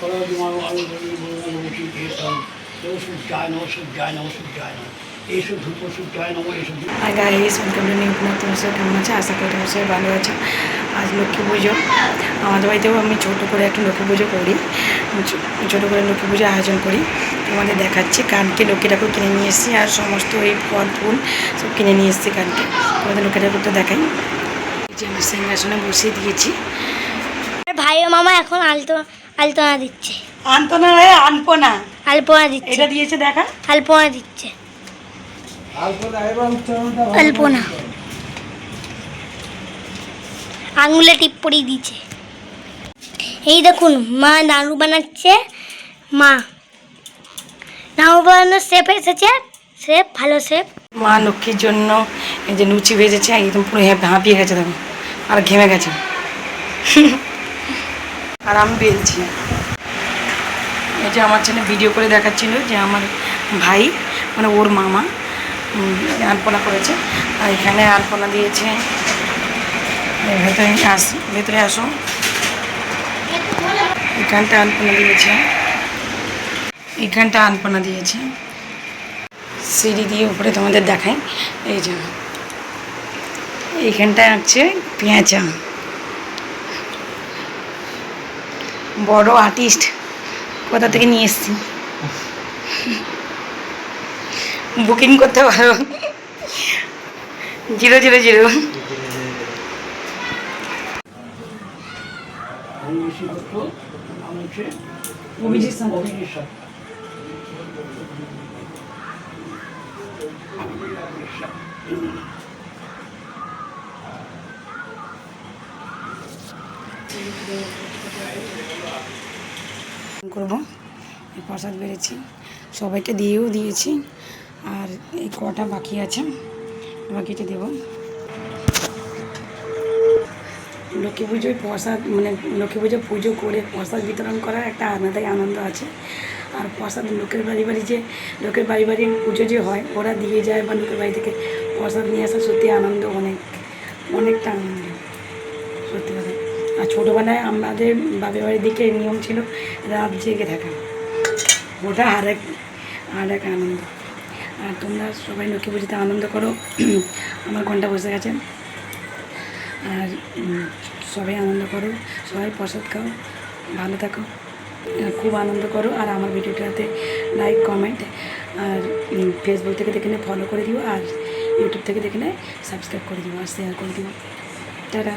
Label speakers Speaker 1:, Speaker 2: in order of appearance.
Speaker 1: তারা তোমার
Speaker 2: আর গাইস ওয়েলকাম টু নিউ কেমন আছে? আশা করি তোমার ভালো আছে। আজ লক্ষ্মী পুজো। আমাদের বাড়িতেও আমি ছোটো করে একটা লক্ষ্মী পুজো করি। ছোটো করে লক্ষ্মী পুজো আয়োজন করি। তোমাদের দেখাচ্ছি কানকে। লক্ষ্মী ঠাকুর কিনে নিয়ে এসেছি। আর সমস্ত এই ফল, ফুল সব কিনে নিয়ে এসেছি কানকে। তোমাদের লক্ষ্মী ঠাকুর তো দেখাই যে আমি সিংহাসনে বসিয়ে দিয়েছি।
Speaker 3: ভাই ও মামা, এখন আলতো। আলতোনা দিচ্ছে।
Speaker 2: আনতো না রে আনব
Speaker 3: আলপনা দিচ্ছে।
Speaker 2: এটা দিয়েছে দেখা।
Speaker 3: আলপনা দিচ্ছে। আলপনা আঙুলে টিপ পরিয়ে দিচ্ছে। এই দেখুন মা নাড়ু বানাচ্ছে। মা নাড়ু বানানোর শেপ এসেছে। শেপ ভালো শেপ
Speaker 2: মা লক্ষ্মীর জন্য এই যে লুচি ভেজেছে একদম পুরো হ্যাঁ- হাঁপিয়ে গেছে দেখুন। আর ঘেমে গেছে। আর আমি বেলছি। এই যে আমার ছেলে ভিডিও করে দেখাচ্ছিল যে আমার ভাই মানে ওর মামা আলপনা করেছে। আর এখানে আলপনা দিয়েছে। ভেতরে আস, ভেতরে আসো। এখানটা আলপনা দিয়েছে। এখানটা আলপনা দিয়েছে। সিঁড়ি দিয়ে উপরে তোমাদের দেখাই। এই যে, এইখানটায় আছে পেঁচা বড় আর্টিস্ট কোথা থেকে নিয়ে এসছি বুকিং করতে পারো zero zero zero Abhijit.
Speaker 1: Abhijit Sanyal.
Speaker 2: করব। প্রসাদ বেড়েছি। সবাইকে দিয়েও দিয়েছি। আর এই কটা বাকি আছে বাকিটা দেব। লক্ষ্মী পুজোয় প্রসাদ মানে লক্ষ্মী পুজো পুজো করে প্রসাদ বিতরণ করার একটা আলাদাই আনন্দ আছে। আর প্রসাদ লোকের বাড়ি বাড়ি যে, লোকের বাড়ি বাড়ি পুজো যে হয়, ওরা দিয়ে যায় বা লোকের বাড়ি থেকে প্রসাদ নিয়ে আসা সত্যি আনন্দ অনেক, অনেকটা আনন্দ। সত্যি আর ছোটোবেলায় আমাদের বাপের বাড়ির দিকে নিয়ম ছিল রাত জেগে থাকা। ওটা আর এক আর এক আনন্দ। আর তোমরা সবাই লক্ষ্মী পুজোতে আনন্দ করো। আমার ঘণ্টা বসে গেছে। আর সবাই আনন্দ করো। সবাই প্রসাদ খাও। ভালো থাকো। খুব আনন্দ করো। আর আমার ভিডিওটাতে লাইক কমেন্ট আর ফেসবুক থেকে দেখে ফলো করে দিও। আর ইউটিউব থেকে দেখে সাবস্ক্রাইব করে দিও। আর শেয়ার করে দিও। টাটা।